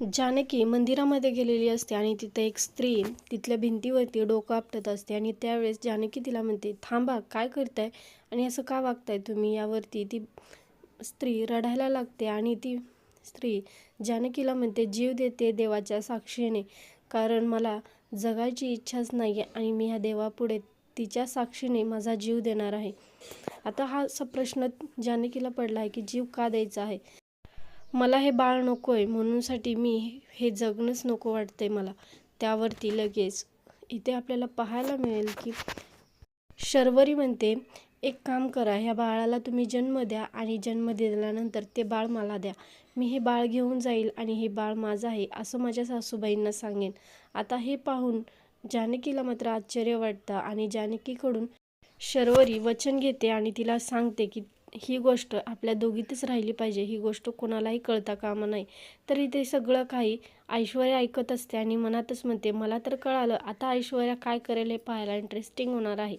जानकी मंदिरामध्ये गेलेली असते आणि तिथे एक स्त्री तिथल्या भिंतीवरती डोकं आपटत असते आणि त्यावेळेस जानकी तिला म्हणते थांबा काय करताय? आणि असं का वागताय तुम्ही? यावरती ती स्त्री रडायला लागते आणि ती स्त्री जानकीला म्हणते जीव देते देवाच्या साक्षीने कारण मला जगायची इच्छाच नाही आहे आणि मी ह्या देवापुढे तिच्या साक्षीने माझा जीव देणार आहे. आता हा असा प्रश्न जानकीला पडला आहे की जीव का द्यायचा आहे? मला हे बाळ नको आहे म्हणूनसाठी मी हे जगणंच नको वाटते मला. त्यावरती लगेच इथे आपल्याला पाहायला मिळेल की शर्वरी म्हणते एक काम करा ह्या बाळाला तुम्ही जन्म द्या आणि जन्म दिल्यानंतर ते बाळ मला द्या. मी हे बाळ घेऊन जाईल आणि हे बाळ माझं आहे असं माझ्या सासूबाईंना सांगेन. आता हे पाहून जानकीला मात्र आश्चर्य वाटतं आणि जानकीकडून शर्वरी वचन घेते आणि तिला सांगते की ही गोष्ट आपल्या दोघीतच राहिली पाहिजे ही गोष्ट कोणालाही कळता कामा नाही तरी ते सगळं काही ऐश्वर्या ऐकत असते आणि मनातच म्हणते मला तर कळालं आता ऐश्वर्या काय करेल हे पाहायला इंटरेस्टिंग होणार आहे.